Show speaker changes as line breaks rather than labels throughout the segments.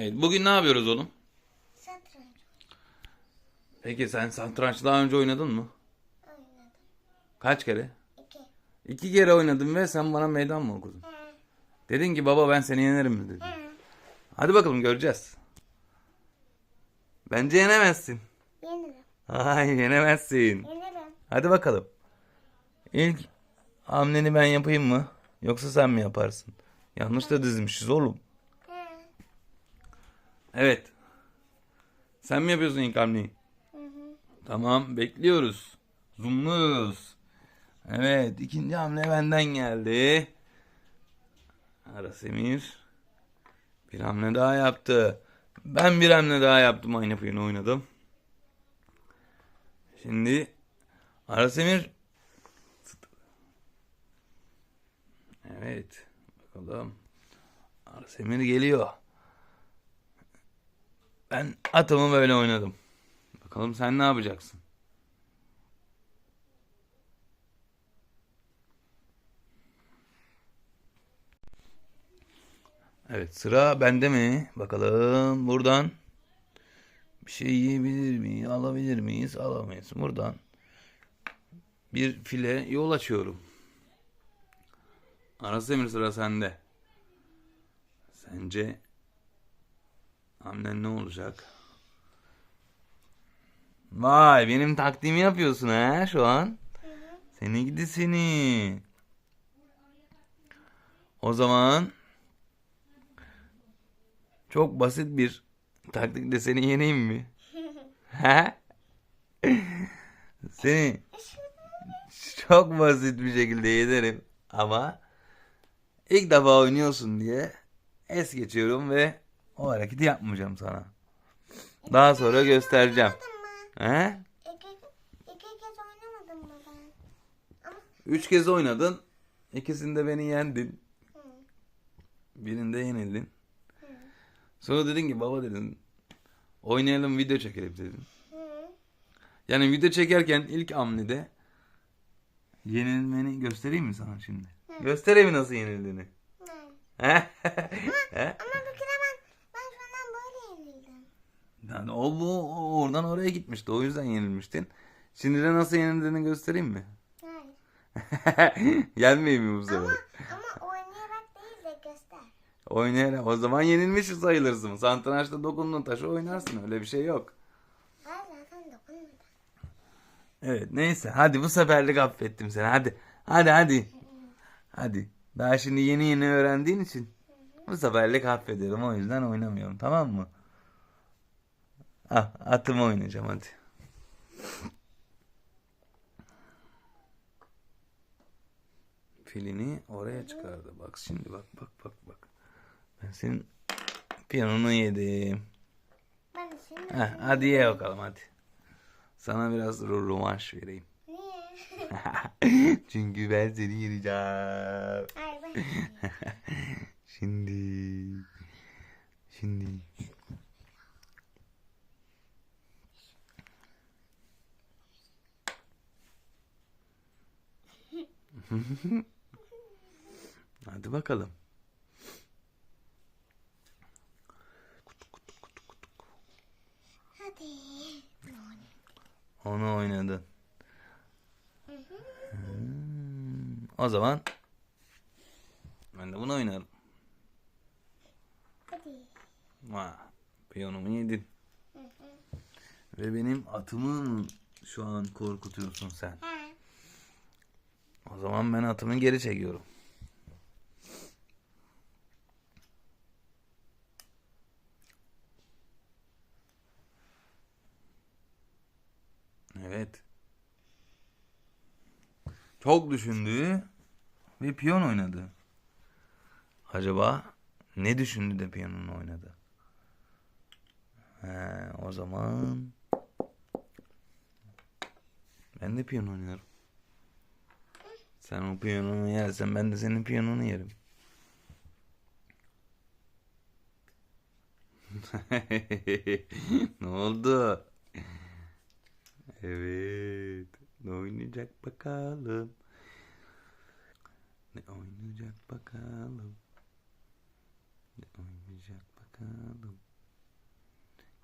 Evet, bugün ne yapıyoruz oğlum?
Satranç
Peki sen satranç daha önce oynadın mı?
oynadım.
Kaç kere?
İki.
İki kere oynadım ve sen bana meydan mı okudun?
Hı.
Dedin ki baba ben seni yenerim mi dedin.
Hı.
Hadi bakalım göreceğiz. Bence yenemezsin.
Yenirim.
Ay yenemezsin.
Yenirim.
Hadi bakalım. İlk hamleni ben yapayım mı? Yoksa sen mi yaparsın? Yanlış da dizmişiz oğlum. Evet. Sen mi yapıyorsun ilk hamleyi?
Hı hı.
Tamam bekliyoruz. Zoomluyoruz. Evet ikinci hamle benden geldi. Arasemir bir hamle daha yaptı. Ben bir hamle daha yaptım aynı oyunu oynadım. Şimdi Arasemir Evet bakalım. Arasemir geliyor. Ben atımı böyle oynadım. Bakalım sen ne yapacaksın? Evet sıra bende mi? Bakalım buradan bir şey yiyebilir miyiz? Alabilir miyiz? Alamayız. Buradan bir file yol açıyorum. Arasemir sıra sende. Sence hamlen ne olacak? Vay benim taktiğimi yapıyorsun ha şu an. Seni gidi seni. O zaman çok basit bir taktikle seni yeneyim mi? Seni çok basit bir şekilde yenerim ama ilk defa oynuyorsun diye es geçiyorum ve o hareketi yapmayacağım sana. Daha sonra göstereceğim. He?
İki, iki kez oynamadım mı ben? Ama
Üç kez oynadın. İkisinde beni yendin. Birinde yenildin. Sonra dedin ki baba dedin. Oynayalım video çekelim dedin. Yani video çekerken ilk hamlede yenilmeni göstereyim mi sana şimdi? Göstereyim nasıl yenildiğini? He? He?
Ama bir kere ben, ben şundan böyle yenildim.
Yani o bu oradan oraya gitmişti. O yüzden yenilmiştin. Şimdi de nasıl yenildiğini göstereyim mi?
Hayır.
Yenmeyeyim mi bu sefer?
Ama, ama oynayarak değil de göster.
Oynayarak. O zaman yenilmiş sayılırsın. Satrançta dokunduğun taşı oynarsın. Öyle bir şey yok.
Ben zaten dokunmadım.
Evet neyse. Hadi bu seferlik affettim seni. Hadi. Hadi hadi. Hadi. Daha şimdi yeni yeni öğrendiğin için bu seferlik affederim. O yüzden oynamıyorum. Tamam mı? Ah, atımı oynayacağım hadi. Filini oraya çıkardı. Bak şimdi bak bak bak bak. Ben senin piyanonu yedim.
Ben şimdi
Heh, hadi ye bakalım hadi. Sana biraz rövanş vereyim.
niye?
Çünkü ben seni.
Hayır ben
Şimdi. Şimdi. Hadi bakalım.
Hadi.
Onu oynadın. Hmm, O zaman ben de bunu oynarım.
Hadi.
Vah, piyonumu yedin. Ve benim atımı mı şu an korkutuyorsun sen?
Ha.
O zaman ben atımı geri çekiyorum. Evet. Çok düşündü ve piyon oynadı. Acaba ne düşündü de piyanonu oynadı? He, o zaman ben de piyano oynarım. Sen o piyanonu yersen ben de senin piyanonu yerim. ne oldu? Evet. Ne oynayacak bakalım? Ne oynayacak bakalım? Ne oynayacak bakalım?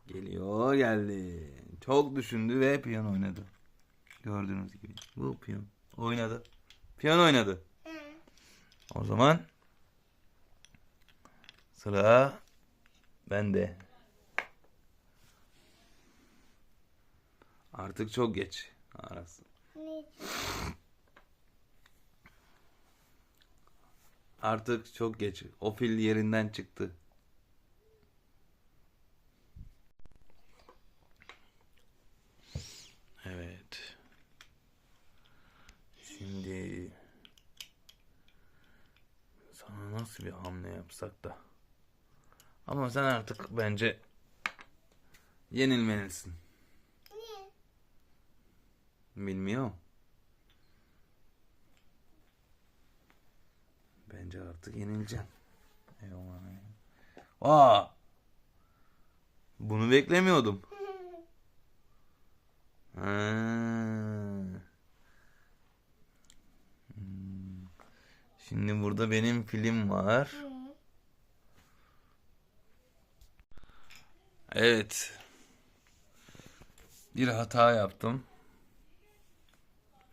Geliyor geldi. Çok düşündü ve piyon oynadı. Gördüğünüz gibi. Bu piyon oynadı. Piyon oynadı.
Hı.
O zaman sıra bende. Artık çok geç. Arası. Artık çok geç. O fil yerinden çıktı. Evet. Şimdi sana nasıl bir hamle yapsak da. Ama sen artık bence yenilmelisin.
Niye?
Bilmiyorum. Bence artık yenileceksin. Eyvallah. Aa! Bunu beklemiyordum. Ha. Hmm. Şimdi burada benim film var. Evet. Bir hata yaptım.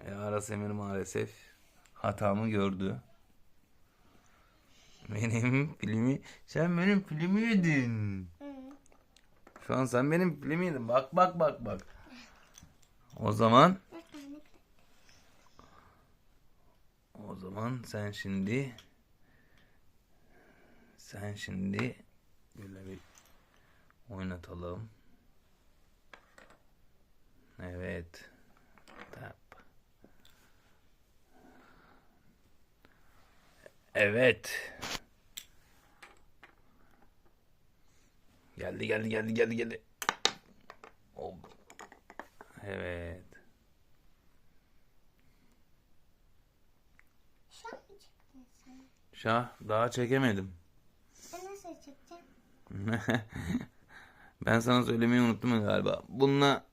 E, Aras Emir maalesef hatamı gördü. Benim filmi, sen benim filmi yedin. Şu an sen benim filmi yedin. Bak bak bak bak. O zaman,
Dört tane.
O zaman sen şimdi, sen şimdi böyle bir oynatalım. Evet. Tap. Evet. Geldi geldi geldi geldi geldi. Oldu. Evet.
Şu an mı çıktın sen?
Şah daha çekemedim.
Ben nasıl çıkacağım?
ben sana söylemeyi unuttum galiba. Bununla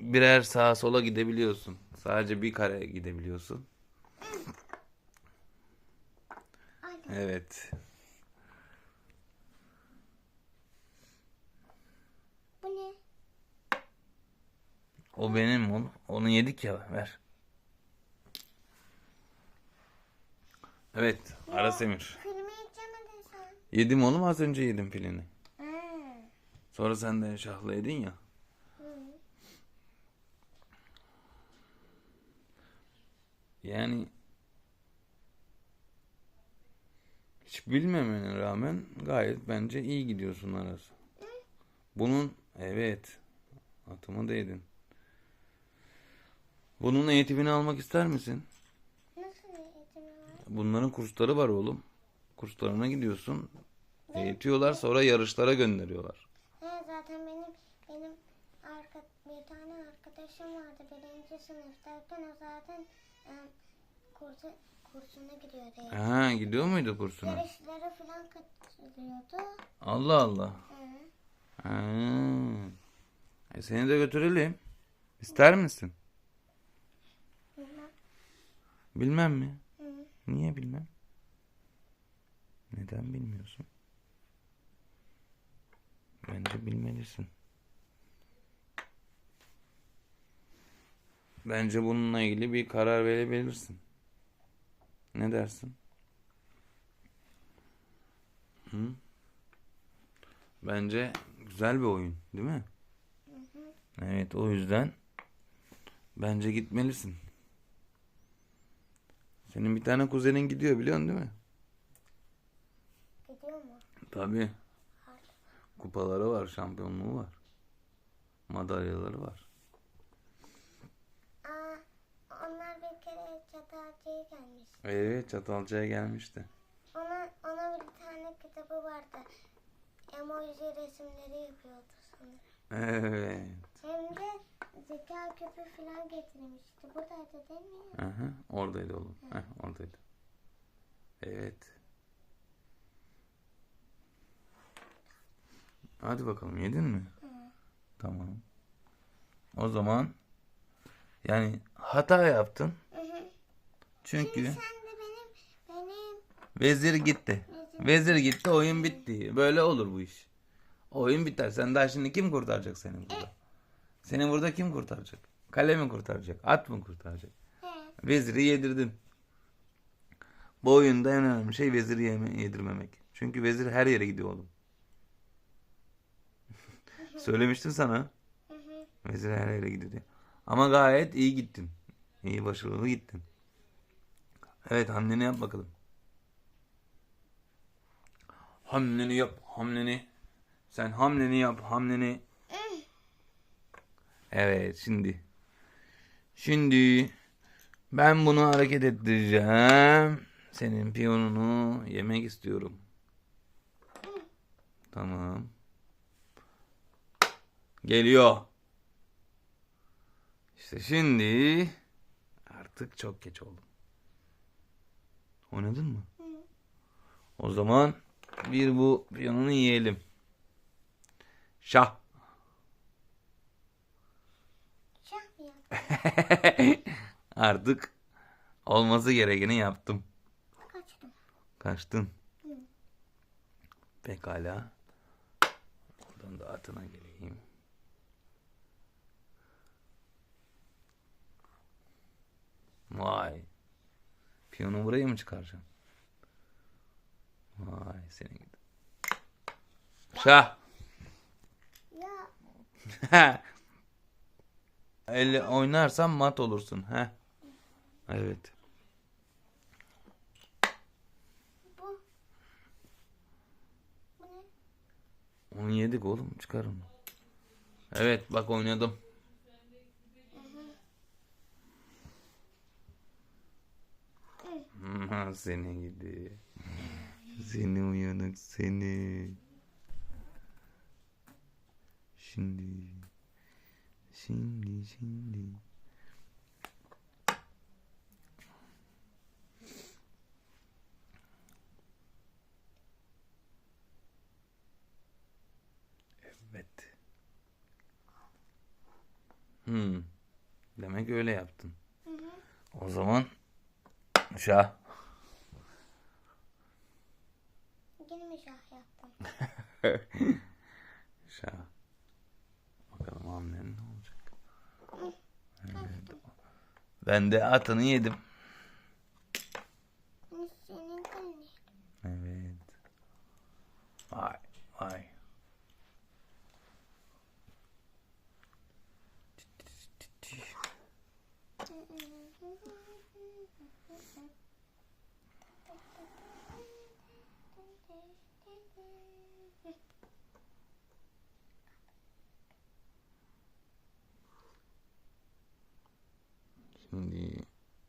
birer sağa sola gidebiliyorsun. Sadece bir kare gidebiliyorsun. Evet.
Bu ne?
O benim oğlum. Onu yedik ya. Ver. Evet. Aras Emir.
Filmi içemedin sen.
Yedim oğlum az önce yedim filini.
Hı.
Sonra sen de şahla yedin ya. Yani hiç bilmemene rağmen gayet bence iyi gidiyorsun Aras. Bunun evet atımı değdin. Bunun eğitimini almak ister misin? Bunların kursları var oğlum. Kurslarına gidiyorsun. Eğitiyorlar sonra yarışlara gönderiyorlar.
He zaten benim benim arka, bir tane arkadaşım vardı birinci sınıftayken o zaten e, kursa, kursuna gidiyordu.
Ha gidiyor muydu kursuna?
Yarışlara falan katılıyordu.
Allah Allah.
Hı.
Ha. E seni de götürelim. İster misin?
Bilmem.
Bilmem mi?
Hı.
Niye bilmem? Neden bilmiyorsun? Bence bilmelisin. Bence bununla ilgili bir karar verebilirsin. Ne dersin? Hı? Bence güzel bir oyun, değil mi? Evet, o yüzden bence gitmelisin. Senin bir tane kuzenin gidiyor biliyorsun değil mi?
Gidiyor mu?
Tabii. Kupaları var, şampiyonluğu var. Madalyaları var.
Aa, onlar bir kere Çatalca'ya gelmiş.
Evet, Çatalca'ya gelmişti.
Ona, ona bir tane kitabı vardı. Emoji resimleri yapıyordu sanırım.
Evet.
Hem de zeka küpü falan getirmişti. Buradaydı değil mi?
Aha, oradaydı oğlum. Heh, oradaydı. Evet. Hadi bakalım yedin mi? Tamam. O zaman yani hata yaptın.
Hı hı.
Çünkü
Şimdi sen de benim benim
vezir gitti. Vezir gitti oyun bitti. Böyle olur bu iş. Oyun biter. Sen daha şimdi kim kurtaracak seni burada? Seni burada kim kurtaracak? Kale mi kurtaracak? At mı kurtaracak?
He.
Veziri yedirdin. Bu oyunda en önemli şey veziri yedirmemek. Çünkü vezir her yere gidiyor oğlum. Söylemiştim sana.
Hı hı.
Vezir her yere gidiyor diye. Ama gayet iyi gittin. İyi başarılı gittin. Evet hamleni yap bakalım. Hamleni yap hamleni. Sen hamleni yap hamleni. Evet şimdi. Şimdi ben bunu hareket ettireceğim. Senin piyonunu yemek istiyorum. Tamam. Geliyor. İşte şimdi artık çok geç oldu. Oynadın mı? O zaman bir bu piyonunu yiyelim. Şah.
Şah mı?
Artık olması gerekeni yaptım.
Kaçtım.
Kaçtın.
Hı.
Pekala. Oradan da atına geleyim. Vay. Piyonu buraya mı çıkaracağım? Vay seni gidi. Şah. Elle oynarsan mat olursun. He. Evet.
bu. Bu ne?
Onu yedik oğlum. Çıkar onu. Evet bak oynadım. Seni gidi. Seni uyanık seni. Şimdi. Şimdi şimdi. Evet. Hmm. Demek öyle yaptın.
Hı hı.
O zaman şah.
Yine mi şah yaptın?
Şah. Bakalım hamlen ne olacak. Evet. Ben de atını yedim. Evet. Vay vay. Şimdi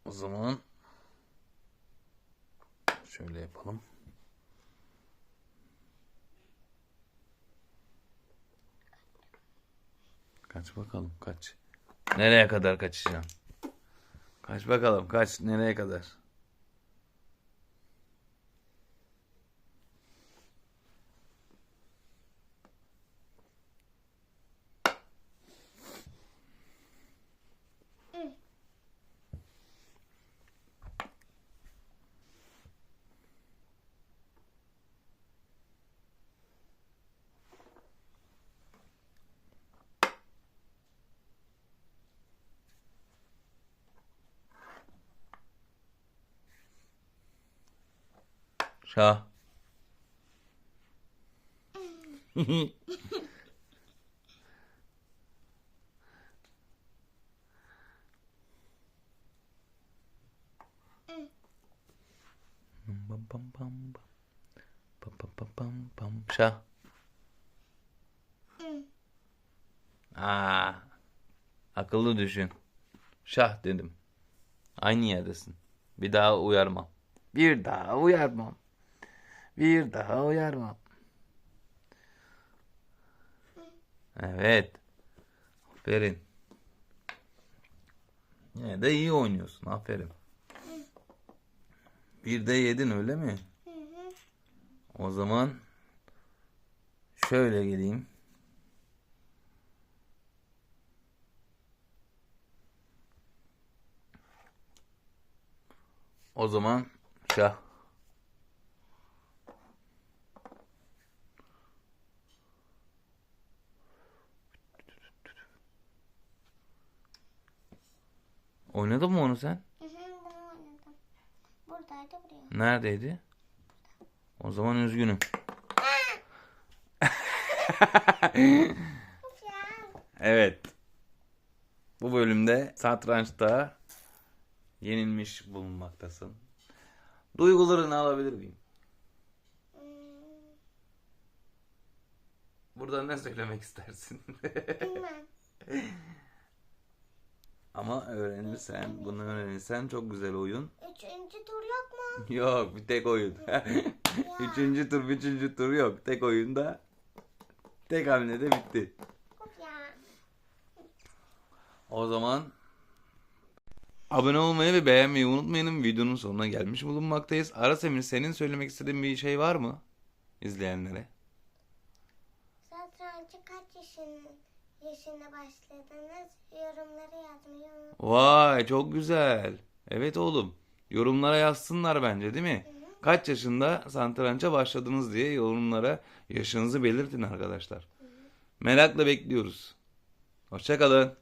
o zaman şöyle yapalım. Kaç bakalım kaç. Nereye kadar kaçacaksın? Kaç bakalım kaç nereye kadar? Şah. Pam pam pam pam. Pam pam pam pam pam. Şah. Aa. Akıllı düşün. Şah dedim. Aynı yerdesin. Bir daha uyarmam. Bir daha uyarmam. Bir daha uyarmam. Evet. Aferin. Yine de iyi oynuyorsun. Aferin. Bir de yedin öyle mi? O zaman şöyle geleyim. O zaman şah. Oynadın mı onu sen?
Hı hı, bunu oynadım. Buradaydı buraya.
Neredeydi? O zaman üzgünüm. Evet. Bu bölümde satrançta yenilmiş bulunmaktasın. Duygularını alabilir miyim?
Hmm,
Burada ne söylemek istersin?
bilmem.
Ama öğrenirsen, bunu öğrenirsen çok güzel oyun.
Üçüncü tur yok mu?
Yok, bir tek oyun. üçüncü tur, üçüncü tur yok. Tek oyunda, tek hamlede bitti. O zaman abone olmayı ve beğenmeyi unutmayın. Videonun sonuna gelmiş bulunmaktayız. Aras Emir senin söylemek istediğin bir şey var mı izleyenlere?
Satrancı kaç yaşın, yaşında başladınız? Yorumları yazmayı unutmayın.
Vay çok güzel. Evet oğlum. Yorumlara yazsınlar bence değil mi? Kaç yaşında santrança başladınız diye yorumlara yaşınızı belirtin arkadaşlar. Merakla bekliyoruz. Hoşçakalın.